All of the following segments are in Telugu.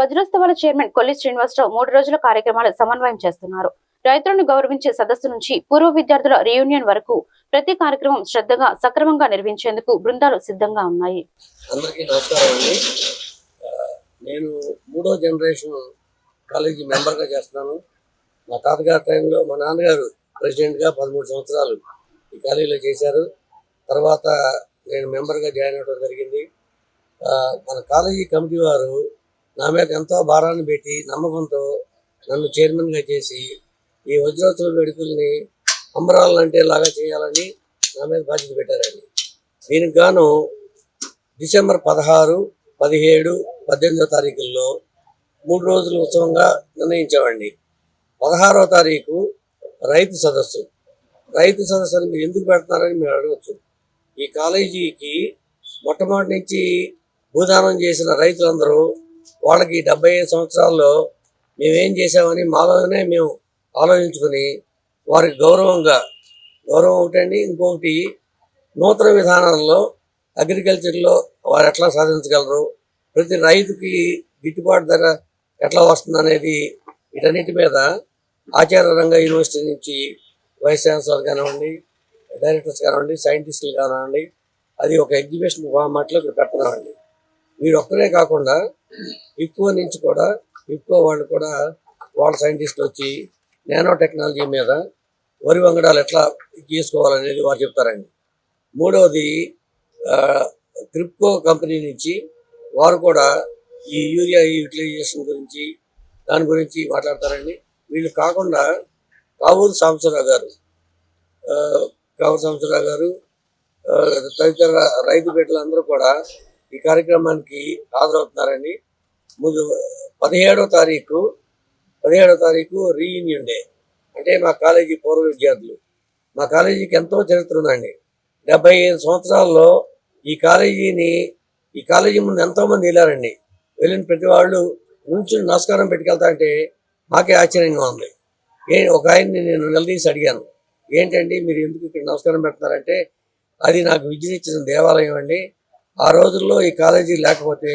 వజ్రోత్సవాల చైర్మన్ కొల్లి శ్రీనివాసరావు మూడు రోజుల కార్యక్రమాలు సమన్వయం చేస్తున్నారు. రైతులను గౌరవించే సదస్సు నుంచి పూర్వ విద్యార్థుల రియూనియన్ వరకు ప్రతి కార్యక్రమం శ్రద్ధగా సక్రమంగా నిర్వహించేందుకు బృందాలు సిద్ధంగా ఉన్నాయి. అందరికీ నమస్కారం అండి. నేను మూడో జనరేషన్ కాలేజీ మెంబర్గా చేస్తున్నాను. మా తాతగారి టైంలో మా నాన్నగారు ప్రెసిడెంట్గా పదమూడు సంవత్సరాలు ఈ కాలేజీలో చేశారు. తర్వాత నేను మెంబర్గా జాయిన్ అవ్వడం జరిగింది. మన కాలేజీ కమిటీ వారు నా మీద ఎంతో భారాన్ని పెట్టి నమ్మకంతో నన్ను చైర్మన్గా చేసి ఈ వజ్రోత్సవ వేడుకల్ని అంబరాలంటే లాగా చేయాలని నా మీద బాధ్యత పెట్టారండి. దీనికి గాను డిసెంబర్ పదహారు పదిహేడు పద్దెనిమిదో తారీఖుల్లో మూడు రోజుల ఉత్సవంగా నిర్ణయించామండి. పదహారో తారీఖు రైతు సదస్సు. రైతు సదస్సుని మీరు ఎందుకు పెడుతున్నారని మీరు అడగచ్చు. ఈ కాలేజీకి మొట్టమొదటి నుంచి భూదానం చేసిన రైతులందరూ వాళ్ళకి డెబ్బై ఐదు సంవత్సరాల్లో మేమేం చేసామని మాలోనే మేము ఆలోచించుకుని వారికి గౌరవంగా గౌరవం ఒకటండి ఇంకొకటి నూతన విధానంలో అగ్రికల్చర్లో వారు ఎట్లా సాధించగలరు ప్రతి రైతుకి గిట్టుబాటు ధర ఎట్లా వస్తుంది అనేది వీటన్నిటి మీద ఆచార్య రంగ యూనివర్సిటీ నుంచి వైస్ ఛాన్సలర్ కానివ్వండి డైరెక్టర్స్ కానివ్వండి సైంటిస్టులు కానివ్వండి అది ఒక ఎగ్జిబిషన్ ఫార్మాట్లో ఇక్కడ అండి వీరు ఒక్కరే కాకుండా ఎక్కువ నుంచి కూడా ఎక్కువ వాళ్ళు కూడా వాళ్ళ సైంటిస్టులు వచ్చి నానో టెక్నాలజీ మీద వరి వంగడాలు ఎట్లా చేసుకోవాలనేది వారు చెప్తారండి. మూడవది క్రిప్కో కంపెనీ నుంచి వారు కూడా ఈ యూరియా యూటిలైజేషన్ గురించి దాని గురించి మాట్లాడతారండి. వీళ్ళు కాకుండా కావూరు సాంబశివరావు గారు కావూరు సాంబశివరావు గారు తదితర రైతు బిడ్డలందరూ కూడా ఈ కార్యక్రమానికి హాజరవుతున్నారండి ముందు పదిహేడో తారీఖు పదిహేడో తారీఖు రీయూనియన్ డే అంటే మా కాలేజీ పూర్వ విద్యార్థులు. మా కాలేజీకి ఎంతో చరిత్ర ఉందండి. డెబ్బై ఐదు సంవత్సరాల్లో ఈ కాలేజీని ఈ కాలేజీ ముందు ఎంతోమంది వెళ్ళారండి. వెళ్ళిన ప్రతి వాళ్ళు నుంచి నమస్కారం పెట్టుకెళ్తా అంటే మాకే ఆశ్చర్యంగా ఉంది. ఏ ఒక ఆయన్ని నేను నిలదీసి అడిగాను. ఏంటండి మీరు ఎందుకు ఇక్కడ నమస్కారం పెడుతున్నారంటే అది నాకు విద్యనిచ్చిన దేవాలయం అండి. ఆ రోజుల్లో ఈ కాలేజీ లేకపోతే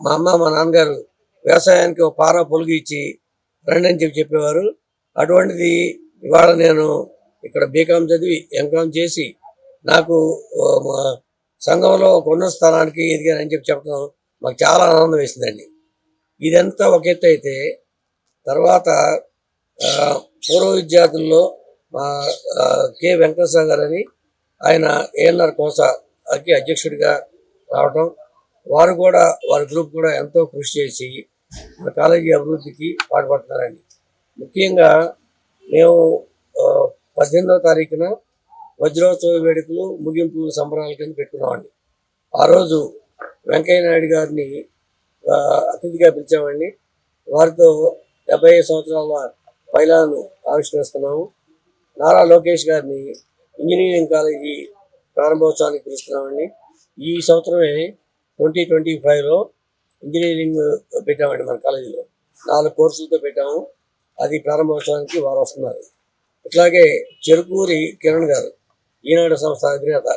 మా అమ్మ మా నాన్నగారు వ్యవసాయానికి ఒక పార పొలుగు ఇచ్చి రండి అని చెప్పి చెప్పేవారు. అటువంటిది ఇవాళ నేను ఇక్కడ బీకామ్ చదివి ఎంకామ్ చేసి నాకు మా సంఘంలో ఒక ఉన్న స్థానానికి ఎదిగానని చెప్పి చెప్పడం మాకు చాలా ఆనందం వేసిందండి. ఇదంతా ఒక ఎత్తు అయితే తర్వాత పూర్వ విద్యార్థుల్లో మా కె. వెంకటేశ్వర గారు అని ఆయన ఏఎన్ఆర్ కోసాకి అధ్యక్షుడిగా రావటం. వారు కూడా వారి గ్రూప్ కూడా ఎంతో కృషి చేసి మన కాలేజీ అభివృద్ధికి పాటుపడుతున్నారండి. ముఖ్యంగా మేము పద్దెనిమిదవ తారీఖున వజ్రోత్సవ వేడుకలు ముగింపు సంబరాల కింద పెట్టుకున్నామండి. ఆ రోజు వెంకయ్య నాయుడు గారిని అతిథిగా పిలిచామండి. వారితో డెబ్బై ఐదు సంవత్సరాల పైలాను ఆవిష్కరిస్తున్నాము. నారా లోకేష్ గారిని ఇంజనీరింగ్ కాలేజీ ప్రారంభోత్సవానికి పిలుస్తున్నామండి. ఈ సంవత్సరమే ట్వంటీ ట్వంటీ ఫైవ్లో ఇంజనీరింగ్ పెట్టామండి మన కాలేజీలో. నాలుగు కోర్సులతో పెట్టాము. అది ప్రారంభోత్సవానికి వారు వస్తున్నారు. ఇట్లాగే చెరుకూరి కిరణ్ గారు ఈనాడు సంస్థ అధినేత.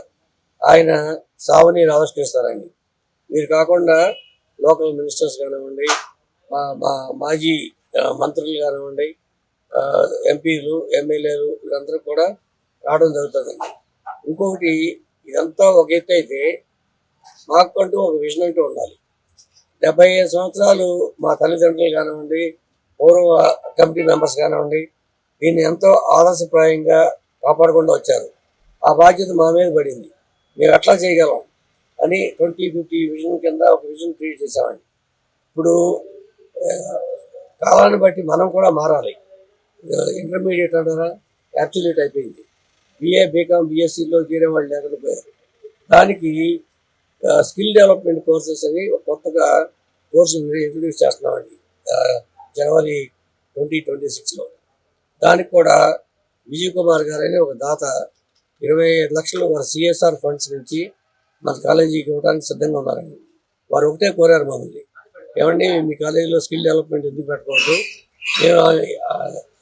ఆయన సావని ఆవిష్కరిస్తారండి మీరు కాకుండా లోకల్ మినిస్టర్స్ కానివ్వండి మా మా మాజీ మంత్రులు కానివ్వండి ఎంపీలు ఎమ్మెల్యేలు వీరందరూ కూడా రావడం జరుగుతుందండి. ఇంకొకటి ఇదంతా ఒక ఎత్తు అయితే మాకంటూ ఒక విజన్ అంటూ ఉండాలి. డెబ్బై ఐదు సంవత్సరాలు మా తల్లిదండ్రులు కానివ్వండి పూర్వ కమిటీ మెంబర్స్ కానివ్వండి దీన్ని ఎంతో ఆదర్శప్రాయంగా కాపాడకుండా వచ్చారు. ఆ బాధ్యత మా మీద పడింది. మేము అట్లా చేయగలం అని ట్వంటీ ఫిఫ్టీ విజన్ కింద ఒక విజన్ క్రియేట్ చేసామండి ఇప్పుడు కాలాన్ని బట్టి మనం కూడా మారాలి. ఇంటర్మీడియట్ అంటారా యాబ్సల్యూట్ అయిపోయింది. బిఏ బీకామ్ బీఎస్సీలో చేరే వాళ్ళు లేకుండా పోయారు దానికి స్కిల్ డెవలప్మెంట్ కోర్సెస్ అని ఒక కొత్తగా కోర్సు ఇంట్రడ్యూస్ చేస్తున్నామండి. జనవరి ట్వంటీ ట్వంటీ సిక్స్లో. దానికి కూడా విజయ్ కుమార్ గారని ఒక దాత ఇరవై ఐదు లక్షలు వారి సిఎస్ఆర్ ఫండ్స్ నుంచి మన కాలేజీకి ఇవ్వడానికి సిద్ధంగా ఉన్నారండి. వారు ఒకటే కోరారు మమ్మల్ని. ఏమండి మీ కాలేజీలో స్కిల్ డెవలప్మెంట్ ఎందుకు పెట్టకూడదు? మేము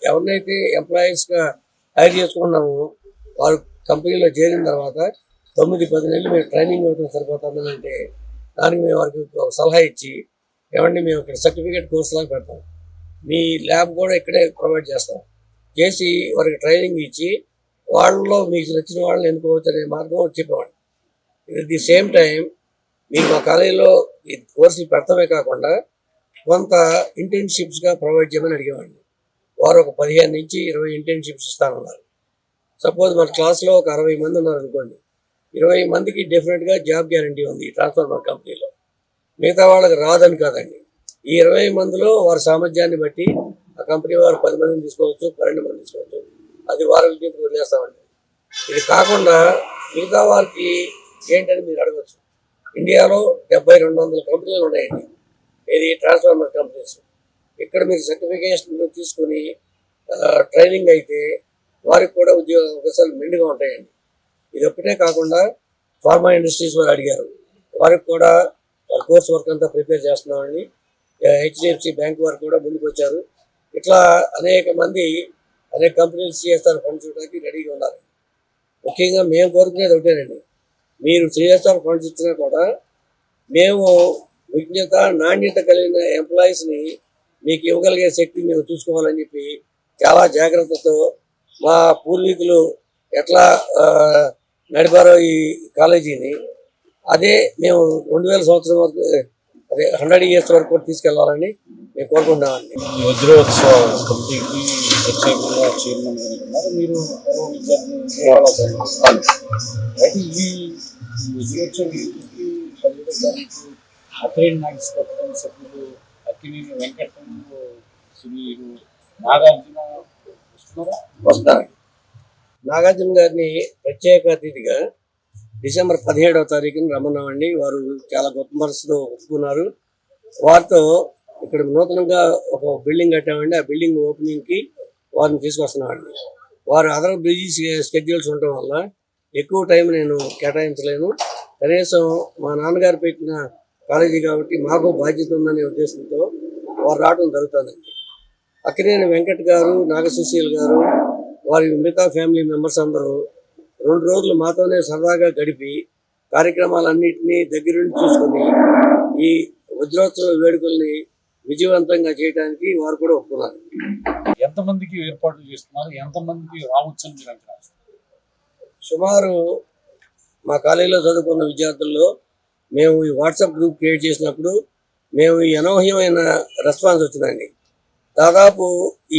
ఎవరినైతే ఎంప్లాయీస్గా హైర్ చేసుకున్నామో వారు కంపెనీలో చేరిన తర్వాత తొమ్మిది పది నెలలు మేము ట్రైనింగ్ ఇవ్వడం సరిపోతుందంటే అంటే దానికి మేము వారికి ఒక సలహా ఇచ్చి ఏమండి మేము ఇక్కడ సర్టిఫికేట్ కోర్సులాగా పెడతాం. మీ ల్యాబ్ కూడా ఇక్కడే ప్రొవైడ్ చేస్తాం. చేసి వారికి ట్రైనింగ్ ఇచ్చి వాళ్ళలో మీకు నచ్చిన వాళ్ళని ఎన్నుకోవచ్చు అనే మార్గం చెప్పేవాడిని. ఇట్ ది సేమ్ టైం మీకు మా కాలేజీలో ఈ కోర్సులు పెడతామే కాకుండా కొంత ఇంటర్న్షిప్స్గా ప్రొవైడ్ చేయమని అడిగేవాడిని. వారు ఒక పదిహేను నుంచి ఇరవై ఇంటర్న్షిప్స్ ఇస్తానన్నారు. సపోజ్ మన క్లాస్లో ఒక అరవై మంది ఉన్నారు అనుకోండి ఇరవై మందికి డెఫినెట్గా జాబ్ గ్యారంటీ ఉంది ఈ ట్రాన్స్ఫార్మర్ కంపెనీలో. మిగతా వాళ్ళకి రాదని కాదండి. ఈ ఇరవై మందిలో వారి సామర్థ్యాన్ని బట్టి ఆ కంపెనీ వారు పది మందిని తీసుకోవచ్చు పన్నెండు మంది తీసుకోవచ్చు. అది వారి విజ్ఞప్తి వదిలేస్తామండి. ఇది కాకుండా మిగతా వారికి ఏంటని మీరు అడగచ్చు. ఇండియాలో డెబ్బై రెండు వందల కంపెనీలు ఉన్నాయండి. ఇది ట్రాన్స్ఫార్మర్ కంపెనీస్ ఇక్కడ మీరు సర్టిఫికేషన్ తీసుకుని ట్రైనింగ్ అయితే వారికి కూడా ఉద్యోగ అవకాశాలు మెండుగా ఉంటాయండి. ఇది ఒక్కటే కాకుండా ఫార్మా ఇండస్ట్రీస్ వారు అడిగారు. వారికి కూడా వారి కోర్స్ వర్క్ అంతా ప్రిపేర్ చేస్తున్నామని హెచ్డిఎఫ్సి బ్యాంక్ వారు కూడా ముందుకు వచ్చారు ఇట్లా అనేక మంది అనేక కంపెనీలు సిఎస్ఆర్ ఫండ్స్ ఇవ్వడానికి రెడీగా ఉన్నారు. ముఖ్యంగా మేము కోరుకునేది ఒకటేనండి. మీరు సిఎస్ఆర్ ఫండ్స్ ఇచ్చినా కూడా మేము విజ్ఞత నాణ్యత కలిగిన ఎంప్లాయీస్ని మీకు ఇవ్వగలిగే శక్తి మేము చూసుకోవాలని చెప్పి చాలా జాగ్రత్తతో మా పూర్వీకులు ఎట్లా నడిపారో ఈ కాలేజీని అదే మేము రెండు వేల సంవత్సరం వరకు అదే హండ్రెడ్ ఇయర్స్ వరకు కూడా తీసుకెళ్ళాలని మేము కోరుకుంటున్నామండి. వజ్రోత్సవ కమిటీకి ప్రత్యేకంగా చైర్మన్ మీరు ఈ వజ్రోత్సవ అఖిలేని నాగేశ్వర సభ్యులు అక్కినేని నాగార్జున వస్తారు నాగార్జున గారిని ప్రత్యేక అతిథిగా డిసెంబర్ పదిహేడవ తారీఖున రమ్మన్నామండి. వారు చాలా గొప్ప మనసుతో ఒప్పుకున్నారు. వారితో ఇక్కడ నూతనంగా ఒక బిల్డింగ్ కట్టామండి. ఆ బిల్డింగ్ ఓపెనింగ్కి వారిని తీసుకొస్తున్నామండి. వారు అదర్ బిజీ స్కెడ్యూల్స్ ఉండటం వల్ల ఎక్కువ టైం నేను కేటాయించలేను. కనీసం మా నాన్నగారు పెట్టిన కాలేజీ కాబట్టి మాకు బాధ్యత ఉందనే ఉద్దేశంతో వారు రావడం జరుగుతుందండి. అక్కినేని వెంకట్ గారు నాగసుశీల్ గారు వారి మిగతా ఫ్యామిలీ మెంబర్స్ అందరూ రెండు రోజులు మాతోనే సరదాగా గడిపి కార్యక్రమాలన్నింటినీ దగ్గరుండి చూసుకొని ఈ వజ్రోత్సవ వేడుకల్ని విజయవంతంగా చేయడానికి వారు కూడా ఒప్పుకున్నారు. ఎంతమందికి ఏర్పాట్లు చేస్తున్నారు? ఎంతమందికి రావచ్చు అని మీరు అంటున్నారు? సుమారు మా కాలేజీలో చదువుకున్న విద్యార్థుల్లో మేము ఈ వాట్సాప్ గ్రూప్ క్రియేట్ చేసినప్పుడు మేము ఈ అనూహ్యమైన రెస్పాన్స్ వచ్చిందండి. దాదాపు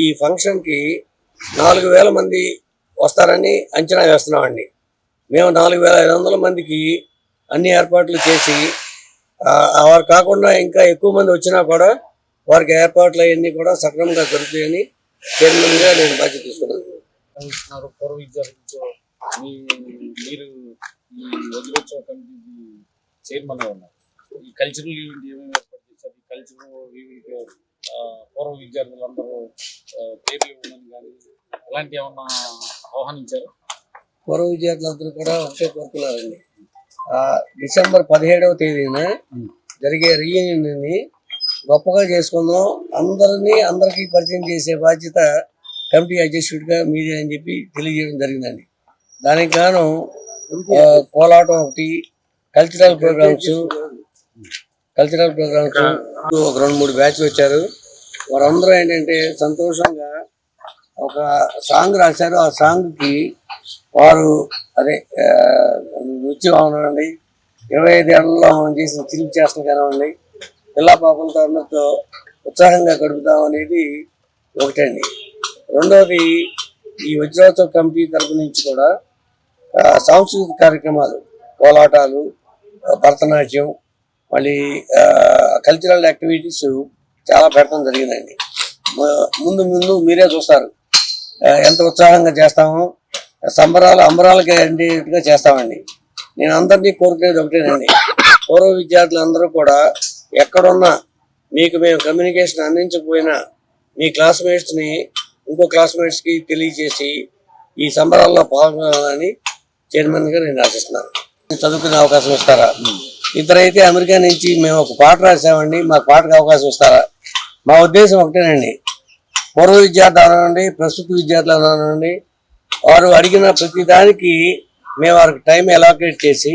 ఈ ఫంక్షన్కి నాలుగు వేల మంది వస్తారని అంచనా వేస్తున్నామండి. మేము నాలుగు వేల ఐదు వందల మందికి అన్ని ఏర్పాట్లు చేసి వారు కాకుండా ఇంకా ఎక్కువ మంది వచ్చినా కూడా వారికి ఏర్పాట్లు అవన్నీ కూడా సక్రమంగా జరుగుతాయని చైర్మన్గా నేను బాధ్యత తీసుకున్నాను. మీరు ఈ వజ్రోత్సవ కమిటీకి ఉన్నారు. ఈ కల్చరల్ ఈవెంట్ ఏమేమి ఏర్పాటు చేశారు? ఈ కల్చరల్ ఈవెంట్ పూర్వ విద్యార్థులందరూ పేర్లు ఇవ్వమని కానీ అలాంటి ఏమన్నా ఆహ్వానించారు? పూర్వ విద్యార్థులందరూ కూడా ఒకటే కోరుకున్నారండి. ఆ డిసెంబర్ పదిహేడవ తేదీన జరిగే రీయూనియన్ని గొప్పగా చేసుకుందాం. అందరినీ అందరికీ పరిచయం చేసే బాధ్యత కమిటీ అధ్యక్షుడిగా మీదే అని చెప్పి తెలియజేయడం జరిగిందండి. దానికి గాను కోలాటం ఒకటి కల్చరల్ ప్రోగ్రామ్స్ కల్చరల్ ప్రోగ్రామ్స్ ఒక రెండు మూడు బ్యాచ్ వచ్చారు. వారందరూ ఏంటంటే సంతోషంగా ఒక సాంగ్ రాశారు. ఆ సాంగ్కి వారు అదే నృత్యం అవనండి ఇరవై ఐదు ఏళ్ళలో మనం చేసిన చిలిపి చేష్టలు కానివ్వండి పిల్ల పాపలతో అందరితో ఉత్సాహంగా గడుపుతాం అనేది ఒకటండి. రెండవది ఈ వజ్రోత్సవ కమిటీ తరపు నుంచి కూడా సాంస్కృతిక కార్యక్రమాలు కోలాటాలు భరతనాట్యం మళ్ళీ కల్చరల్ యాక్టివిటీస్ చాలా పెట్టడం జరిగిందండి. ముందు ముందు మీరే చూస్తారు. ఎంత ఉత్సాహంగా చేస్తామో సంబరాలు అంబరాలకి అండేట్టుగా చేస్తామండి. నేను అందరినీ కోరుకునేది ఒకటేనండి. పూర్వ విద్యార్థులందరూ కూడా ఎక్కడున్నా మీకు మేము కమ్యూనికేషన్ అందించకపోయినా మీ క్లాస్మేట్స్ని ఇంకో క్లాస్మేట్స్కి తెలియజేసి ఈ సంబరాల్లో పాల్గొనాలని చైర్మన్గా నేను ఆశిస్తున్నాను. చదువుకునే అవకాశం ఇస్తారా? ఇద్దరైతే అమెరికా నుంచి మేము ఒక పాట రాసామండి మాకు పాటకు అవకాశం ఇస్తారా? మా ఉద్దేశం ఒకటేనండి. పూర్వ విద్యార్థులు అనండి ప్రస్తుత విద్యార్థులు అనండి. వారు అడిగిన ప్రతి దానికి మేము వారికి టైం అలాకేట్ చేసి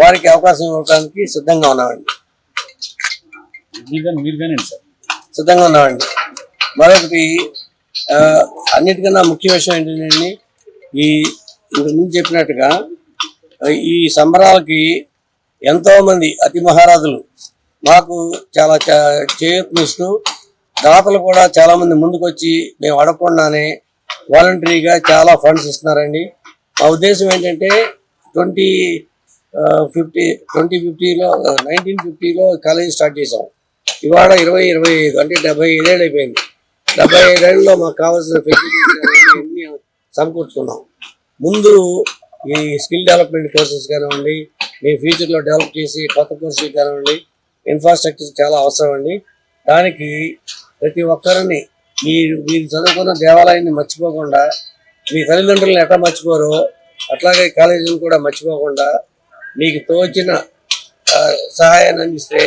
వారికి అవకాశం ఇవ్వడానికి సిద్ధంగా ఉన్నామండి. సిద్ధంగా ఉన్నామండి. మరొకటి అన్నిటికన్నా ముఖ్య విషయం ఏంటంటే ఈ ఇంతకు ముందు చెప్పినట్టుగా ఈ సంబరాలకి ఎంతోమంది అతి మహారాజులు మాకు చాలా చ- చేయూతనిస్తూ దాతలు కూడా చాలామంది ముందుకొచ్చి మేము అడగకుండానే వాలంటరీగా చాలా ఫండ్స్ ఇస్తున్నారండి. మా ఉద్దేశం ఏంటంటే ట్వంటీ ఫిఫ్టీ ట్వంటీ ఫిఫ్టీలో నైన్టీన్ ఫిఫ్టీలో కాలేజీ స్టార్ట్ చేసాం ఇవాళ ఇరవై ఇరవై ఐదు అంటే డెబ్బై ఐదేళ్ళు అయిపోయింది. డెబ్బై ఐదేళ్ళలో మాకు కావాల్సిన ఫెసిలిటీస్ అన్నీ సమకూర్చుకున్నాం. ముందు ఈ స్కిల్ డెవలప్మెంట్ కోర్సెస్ కానివ్వండి మీ ఫ్యూచర్లో డెవలప్ చేసి కొత్త కోర్సులు కానివ్వండి ఇన్ఫ్రాస్ట్రక్చర్ చాలా అవసరం అండి. దానికి ప్రతి ఒక్కరిని మీరు మీరు చదువుకున్న దేవాలయాన్ని మర్చిపోకుండా మీ తల్లిదండ్రులను ఎట్లా మర్చిపోరో అట్లాగే కాలేజీని కూడా మర్చిపోకుండా మీకు తోచిన సహాయాన్ని అందిస్తే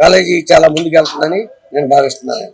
కాలేజీ చాలా ముందుకెళ్తుందని నేను భావిస్తున్నాను.